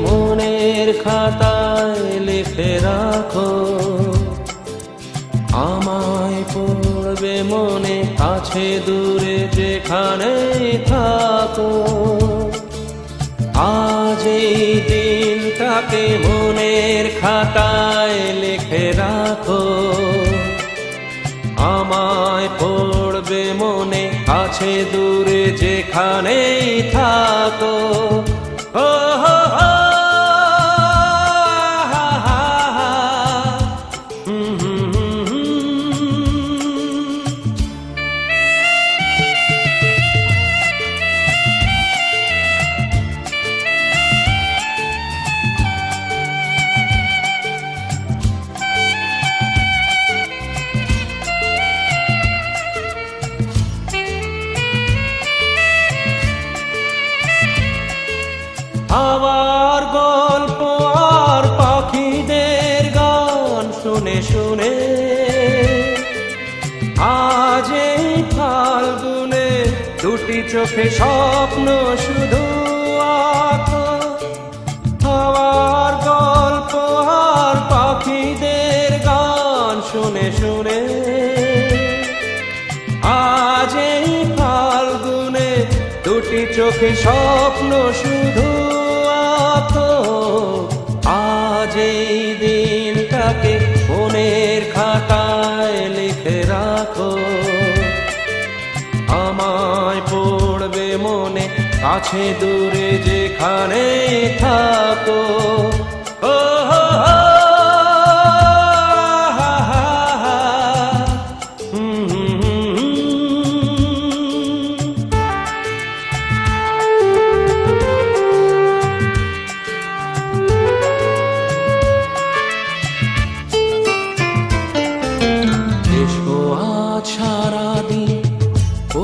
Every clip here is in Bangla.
মনের খাতায় লিখে রাখো। আমায় পড়বে মনে, কাছে দূরে যেখানে থাকো। আজ এই দিনটাকে মনের খাতায় লিখে রাখো। আমায় পড়বে মনে, কাছে দূরে যেখানেই থাকো। oh, oh, oh. আবার গল্প আর পাখিদের গান শুনে শুনে। আজ এই ফাল্গুনে দুটি চোখে স্বপ্ন, শুধু আবার গল্প আর পাখিদের গান শুনে শুনে। আজ এই ফাল্গুনে দুটি চোখে স্বপ্ন, শুধু এই দিনটাকে মনের খাতায় লিখে রাখো। আমায় পড়বে মনে কাছে দূরে যেখানে থাকো। ও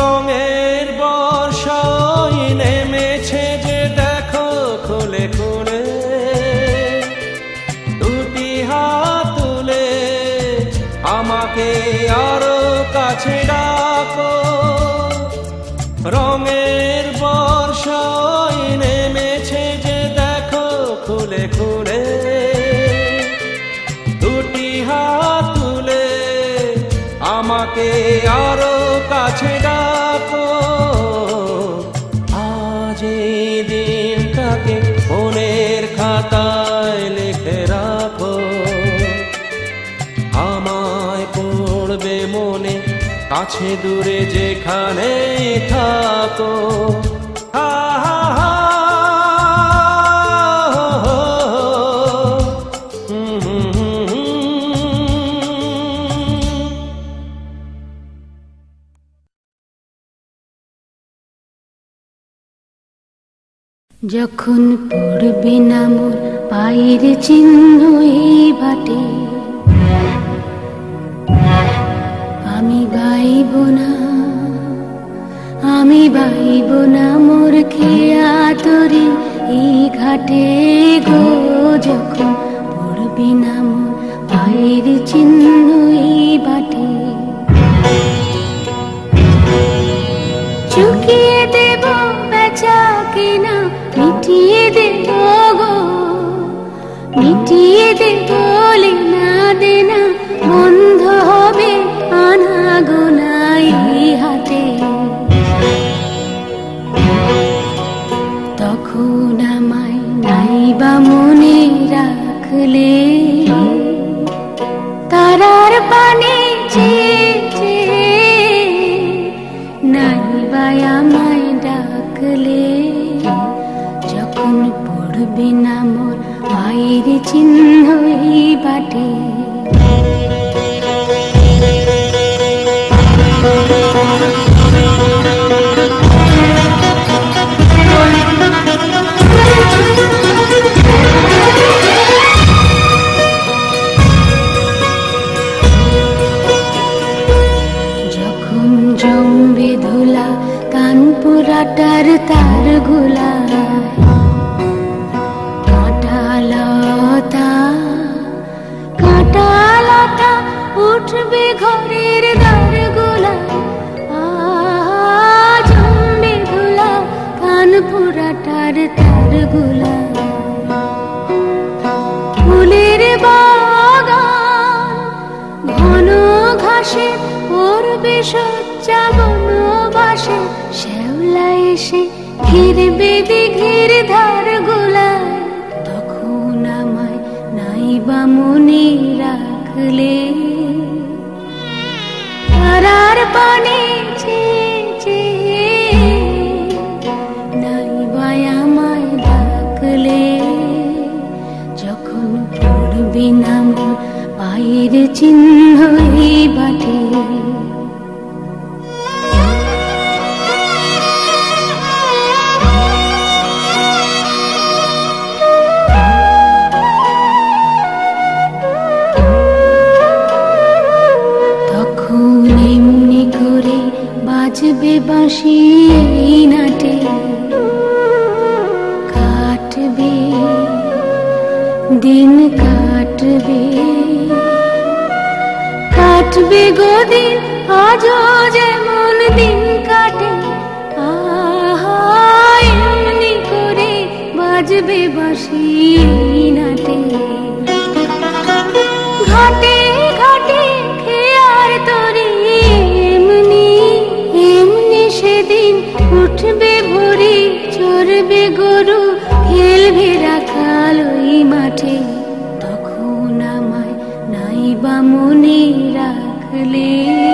রঙের বর্ষায় নেমেছে যে দেখো খুলে খুলে। দুটি হাত তুলে আমাকে আরও কাছে ডাকো। রঙের বর্ষায় নেমেছে যে দেখো খুলে খুলে। দুটি হাত তুলে আমাকে আরও কাছে কাছে দূরে যেখানে থাকো। যখন পড়বে না মোর পায়ের চিহ্ন এই বাটে আমি গাইব না আমি বাইব না মোর খেয়া তরি এই ঘাটে গো যখন পড়বে না পায়ের চিহ্ন বাটে। চুকিয়ে দেব বেচা কিনা, মিটিয়ে দেব গো, মিটিয়ে দেব না দেনা, বন্ধ রাখলে পায়ের চিহ্ন বাটে বাজবে বাঁশি নাটে। কাটবে দিন কাটবে। কাটবে গদিন আজও যেমন দিন কাটে। এমনি করে বাজবে এই নাটে। ঘাটে ঘাটে খেয়ার তরি, এমনি এমনি সেদিন উঠবে ভরি, চড়বে গরু, খেলবে রাখাল মাঠে। তখন আমায় নাইবা মনে রাখলে ले